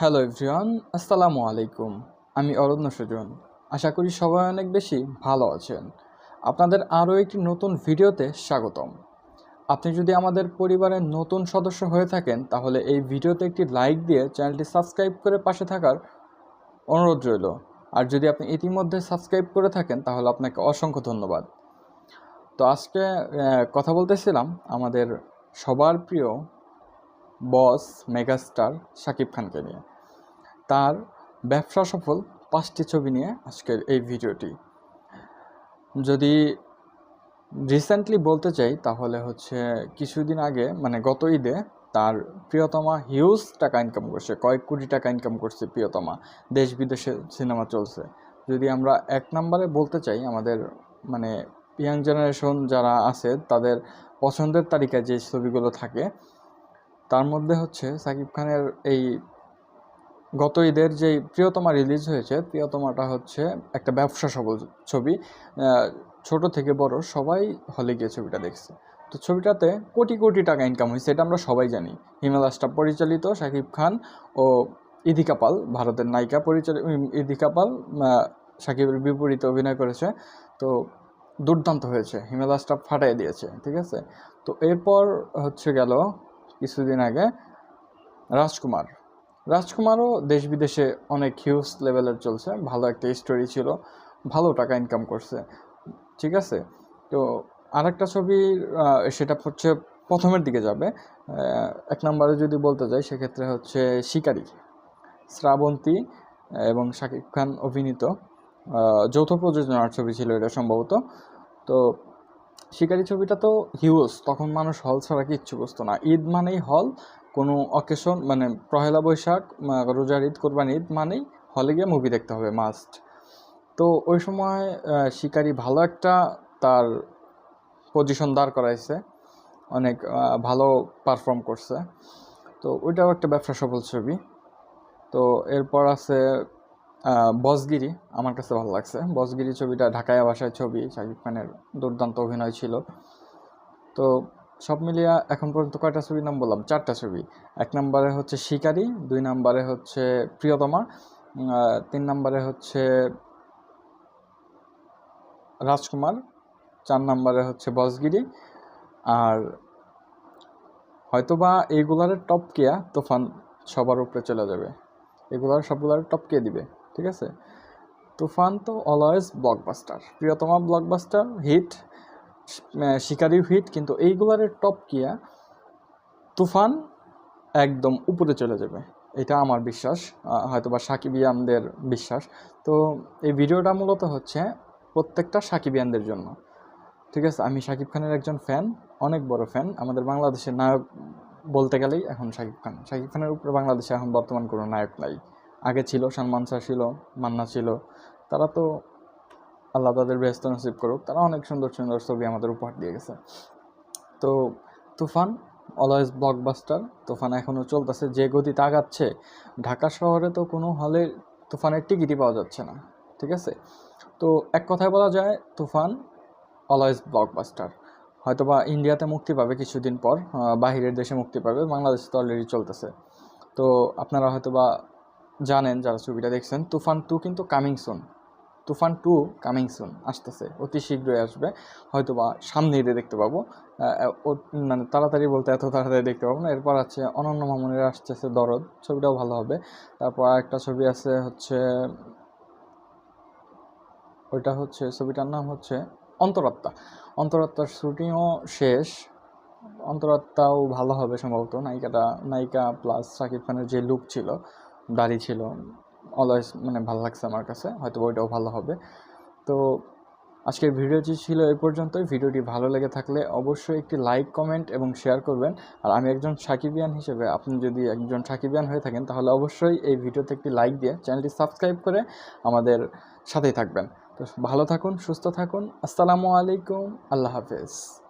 Hello everyone আসসালামু আলাইকুম আমি অরণ্য সুজন। আশা করি সবাই অনেক বেশি ভালো আছেন। আপনাদের আরও একটি নতুন ভিডিওতে স্বাগতম। আপনি যদি আমাদের পরিবারের নতুন সদস্য হয়ে থাকেন, তাহলে এই ভিডিওতে একটি লাইক দিয়ে চ্যানেলটি সাবস্ক্রাইব করে পাশে থাকার অনুরোধ রইল। আর যদি আপনি ইতিমধ্যে সাবস্ক্রাইব করে থাকেন, তাহলে আপনাকে অসংখ্য ধন্যবাদ। তো আজকে কথা বলতেছিলাম আমাদের সবার প্রিয় বস, মেগাস্টার শাকিব খানকে নিয়ে। তার ব্যবসা সফল পাঁচটি ছবি নিয়ে আজকের এই ভিডিওটি। যদি রিসেন্টলি বলতে চাই, তাহলে হচ্ছে কিছুদিন আগে মানে গত ঈদে তার প্রিয়তমা হিউজ টাকা ইনকাম করছে, কয়েক কোটি টাকা ইনকাম করছে প্রিয়তমা। দেশ বিদেশে সিনেমা চলছে। যদি আমরা এক নম্বরে বলতে চাই, আমাদের মানে ইয়াং জেনারেশন যারা আছে, তাদের পছন্দের তালিকায় যে ছবিগুলো থাকে, তার মধ্যে হচ্ছে সাকিব খানের এই গত ঈদের যে প্রিয়তমা রিলিজ হয়েছে প্রিয়তমাটা হচ্ছে একটা ব্যবসা সফল ছবি। ছোট থেকে বড় সবাই হলে গিয়ে ছবিটা দেখছে। তো ছবিটাতে কোটি কোটি টাকা ইনকাম হয়েছে এটা আমরা সবাই জানি। হিমেল আস্টার পরিচালিত শাকিব খান ও ইদিকা পাল ভারতের নায়িকা পরিচালিত ইদিকা পাল আহ, শাকিবের বিপরীতে অভিনয় করেছে। তো দুর্দান্ত হয়েছে হিমেল আস্টার ফাটাই দিয়েছে ঠিক আছে? তো এরপর হচ্ছে গেল কিছুদিন আগে রাজকুমার। রাজকুমারও দেশ বিদেশে অনেক হিউজ লেভেলের চলছে। ভালো একটা স্টোরি ছিল। ভালো টাকা ইনকাম করছে। ঠিক আছে? তো আরেকটা ছবি আহ, সেটা হচ্ছে প্রথমের দিকে যাবে। এক নম্বরে যদি বলতে যাই সেক্ষেত্রে হচ্ছে শিকারি। শ্রাবন্তী এবং শাকিব খান অভিনীত যৌথ প্রযোজনার ছবি ছিল এটা সম্ভবত। তো শিকারি ছবিটা তো হিউজ, তখন মানুষ হল ছাড়া কিচ্ছু বুঝতো না। ঈদ মানেই হল, কোনো অকেশন মানে পহেলা বৈশাখ রোজার ঈদ কোরবানি ঈদ মানেই হলে গিয়ে মুভি দেখতে হবে মাস্ট তো ওই সময় শিকারি ভালো একটা তার পজিশন দাঁড় করাইছে, অনেক ভালো পারফর্ম করছে। তো ওইটাও একটা ব্যবসা সফল ছবি। তো এরপর আছে বসগিরি আমার কাছে ভালো লাগছে। বসগিরি ছবিটা ঢাকায় বাসায় ছবি, শাকিব খানের দুর্দান্ত অভিনয় ছিল। তো সব মিলিয়ে এখন পর্যন্ত কয়টা ছবির নাম বললাম? চারটা ছবি। এক নম্বরে হচ্ছে শিকারি, দুই নম্বরে হচ্ছে প্রিয়তমা তিন নম্বরে হচ্ছে রাজকুমার, চার নম্বরে হচ্ছে বসগিরি। আর হয়তোবা এইগুলার টপ কেয়া তুফান সবার উপরে চলে যাবে। এগুলার সবগুলার টপ কে দিবে। ঠিক আছে? তুফান তো always blockbuster Priyotoma blockbuster hit শিকারিও hit কিন্তু এইগুলার টপ কিয়া তুফান একদম উপরে চলে যাবে। এটা আমার বিশ্বাস আহ, হয়তোবা সাকিবিয়ানদের বিশ্বাস। তো এই ভিডিওটা মূলত হচ্ছে প্রত্যেকটা সাকিবিয়ানদের জন্য। ঠিক আছে? আমি শাকিব খানের একজন ফ্যান অনেক বড় ফ্যান আমাদের বাংলাদেশের নায়ক বলতে গেলেই এখন শাকিব খান। শাকিব খানের উপরে বাংলাদেশে এখন বর্তমান কোনো নায়ক নাই। আগে ছিল, সালমান শাহ ছিল, মান্না ছিল। তারা তো আল্লাহ তাদের ব্যস্ত নসিব করুক, তারা অনেক সুন্দর সুন্দর ছবি আমাদের উপহার দিয়ে গেছে। তো তুফান অলওয়েজ ব্লকবাস্টার তুফান এখনও চলতেছে, যে গতিতে আগাচ্ছে, ঢাকা শহরে তো কোনো হলে তুফানের টিকিটই পাওয়া যাচ্ছে না, ঠিক আছে? তো এক কথায় বলা যায়, তুফান অলওয়েজ ব্লকবাস্টার হয়তোবা ইন্ডিয়াতে মুক্তি পাবে কিছুদিন পর বাহিরের দেশে মুক্তি পাবে, বাংলাদেশে তো অলরেডি চলতেছে। তো আপনারা হয়তোবা জানেন যারা ছবিটা দেখছেন, তুফান টু কিন্তু coming soon Toofan two coming soon আসতেছে, অতি শীঘ্রই আসবে। হয়তোবা সামনে ঈদে দেখতে পাবো। মানে তাড়াতাড়ি বলতে এত তাড়াতাড়ি দেখতে পাবো না। এরপর আছে অনন্য মামুনের আসতেছে দরদ, ছবিটাও ভালো হবে। তারপর একটা ছবি আছে হচ্ছে, ওইটা হচ্ছে ছবিটার নাম হচ্ছে অন্তরাত্মা। অন্তরাত্মার শুটিংও শেষ। অন্তরাত্মাও ভালো হবে সম্ভবত, নায়িকাটা, নায়িকা প্লাস শাকিব খানের যে লুক ছিল। দাড়ি ছিল। অলওয়েজ মানে ভালো লাগছে আমার কাছে হয়তো ওইটাও ভালো হবে। তো আজকের ভিডিওটি ছিল এই পর্যন্তই। ভিডিওটি ভালো লেগে থাকলে অবশ্যই একটি লাইক কমেন্ট এবং শেয়ার করবেন। আর আমি একজন সাকিবিয়ান হিসেবে, আপনি যদি একজন সাকিবিয়ান হয়ে থাকেন, তাহলে অবশ্যই এই ভিডিওতে একটি লাইক দিয়ে চ্যানেলটি সাবস্ক্রাইব করে আমাদের সাথেই থাকবেন। তো ভালো থাকুন, সুস্থ থাকুন। আসসালামু আলাইকুম, আল্লাহ হাফেজ।